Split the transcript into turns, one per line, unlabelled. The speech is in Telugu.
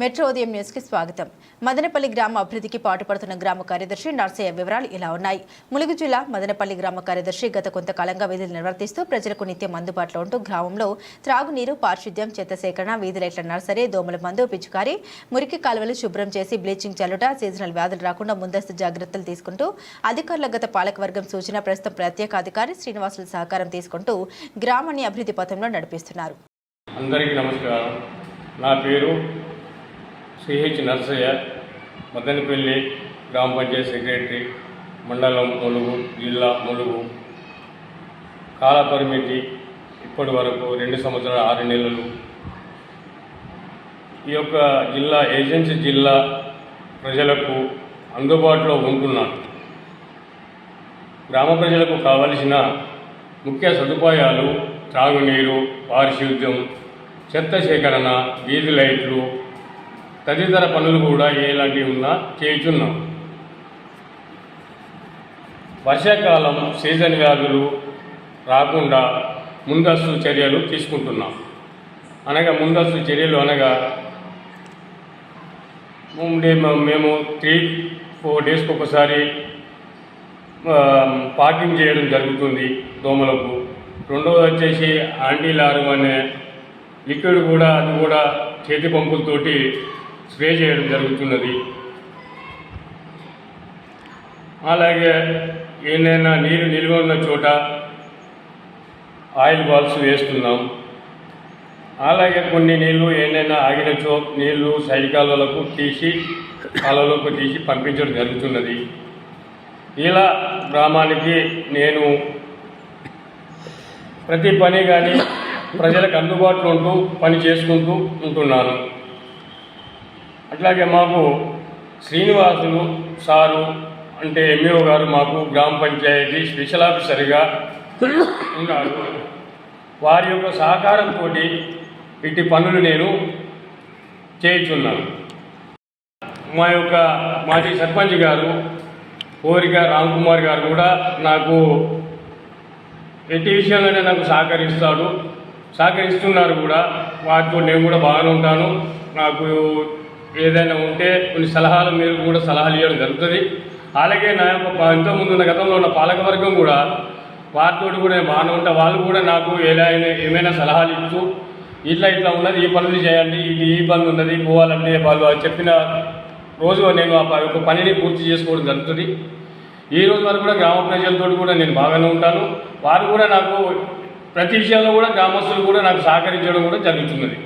మెట్రో ఉదయం న్యూస్కి స్వాగతం. మదనపల్లి గ్రామ అభివృద్ధికి పాటుపడుతున్న గ్రామ కార్యదర్శి నర్సయ్య వివరాలు ఇలా ఉన్నాయి. ములుగు జిల్లా మదనపల్లి గ్రామ కార్యదర్శి గత కొంతకాలంగా విధులు నిర్వర్తిస్తూ ప్రజలకు నిత్యం అందుబాటులో ఉంటూ గ్రామంలో త్రాగునీరు పారిశుద్ధ్యం చెత్త సేకరణ వీధి లైట్ల నర్సరీ దోమల మందు పిచుకారి మురికి కాలువలు శుభ్రం చేసి బ్లీచింగ్ చల్లుట సీజనల్ వ్యాధులు రాకుండా ముందస్తు జాగ్రత్తలు తీసుకుంటూ అధికారుల గత పాలకవర్గం సూచన ప్రస్తుతం ప్రత్యేక అధికారి శ్రీనివాసుల సహకారం తీసుకుంటూ గ్రామాన్ని అభివృద్ధి పథంలో నడిపిస్తున్నారు.
అందరికీ నమస్కారం. నా పేరు సిహెచ్ నర్సయ్య మదనపల్లి గ్రామ పంచాయతీ సెక్రటరీ మండలం ములుగు జిల్లా ములుగు. కాల పరిమితి ఇప్పటి వరకు రెండు సంవత్సరాల ఆరు నెలలు. ఈ యొక్క జిల్లా ఏజెన్సీ జిల్లా ప్రజలకు అందుబాటులో ఉంటున్నాను. గ్రామ ప్రజలకు కావలసిన ముఖ్య సదుపాయాలు త్రాగునీరు పారిశుద్ధ్యం చెత్త సేకరణ వీధి లైట్లు తదితర పనులు కూడా ఎలాంటివి ఉన్నా చేయుచున్నాం. వర్షాకాలం సీజన్ వ్యాధులు రాకుండా ముందస్తు చర్యలు తీసుకుంటున్నాం. అనగా ముందస్తు చర్యలు అనగా ఉండే మేము త్రీ ఫోర్ డేస్కి ఒకసారి పార్కింగ్ పాకింగ్ చేయడం జరుగుతుంది దోమలకు. రెండవది వచ్చేసి యాంటీలారం అనే లిక్విడ్ కూడా అది కూడా చేతి పంపులతోటి స్ప్రే చేయడం జరుగుతున్నది. అలాగే ఏదైనా నీరు నిల్వ ఉన్న చోట ఆయిల్ బాల్స్ వేస్తున్నాం. అలాగే కొన్ని నీళ్ళు ఏదైనా ఆగిన చో నీళ్ళు సైడ్ కాలువలకు తీసి కాలువలకు తీసి పంపించడం జరుగుతున్నది. ఇలా గ్రామానికి నేను ప్రతి పని కానీ ప్రజలకు అందుబాటులో ఉంటూ పని చేసుకుంటూ ఉంటున్నాను. అట్లాగే మాకు శ్రీనివాసులు సారు అంటే ఎంఈఓ గారు మాకు గ్రామ పంచాయతీ స్పెషల్ ఆఫీసర్గా ఉన్నారు. వారి యొక్క సహకారంతో ఇట్టి పనులు నేను చేయుచున్నాను. మా యొక్క మాజీ సర్పంచ్ గారు కోరిక రామ్ కుమార్ గారు కూడా నాకు ఎట్టి విషయంలోనే నాకు సహకరిస్తాడు. సహకరిస్తున్నారు కూడా. వాటితో నేను కూడా బాగానే ఉంటాను. నాకు ఏదైనా ఉంటే కొన్ని సలహాలు మీరు కూడా సలహాలు ఇవ్వడం జరుగుతుంది. అలాగే నా యొక్క ప- ఇంతకుముందు ఉన్న గతంలో ఉన్న పాలకవర్గం కూడా వారితో కూడా నేను బాగానే ఉంటా. వాళ్ళు కూడా నాకు ఎలా ఏమైనా సలహాలు ఇచ్చు. ఇట్లా ఇట్లా ఉన్నది ఈ పనులు చేయండి ఇది ఈ పనులు ఉన్నది పోవాలంటే వాళ్ళు చెప్పిన రోజు నేను ఆ యొక్క పనిని పూర్తి చేసుకోవడం జరుగుతుంది. ఈ రోజు వరకు కూడా గ్రామ ప్రజలతో కూడా నేను బాగానే ఉంటాను. వారు కూడా నాకు ప్రతి విషయంలో కూడా గ్రామస్తులు కూడా నాకు సహకరించడం కూడా జరుగుతున్నది.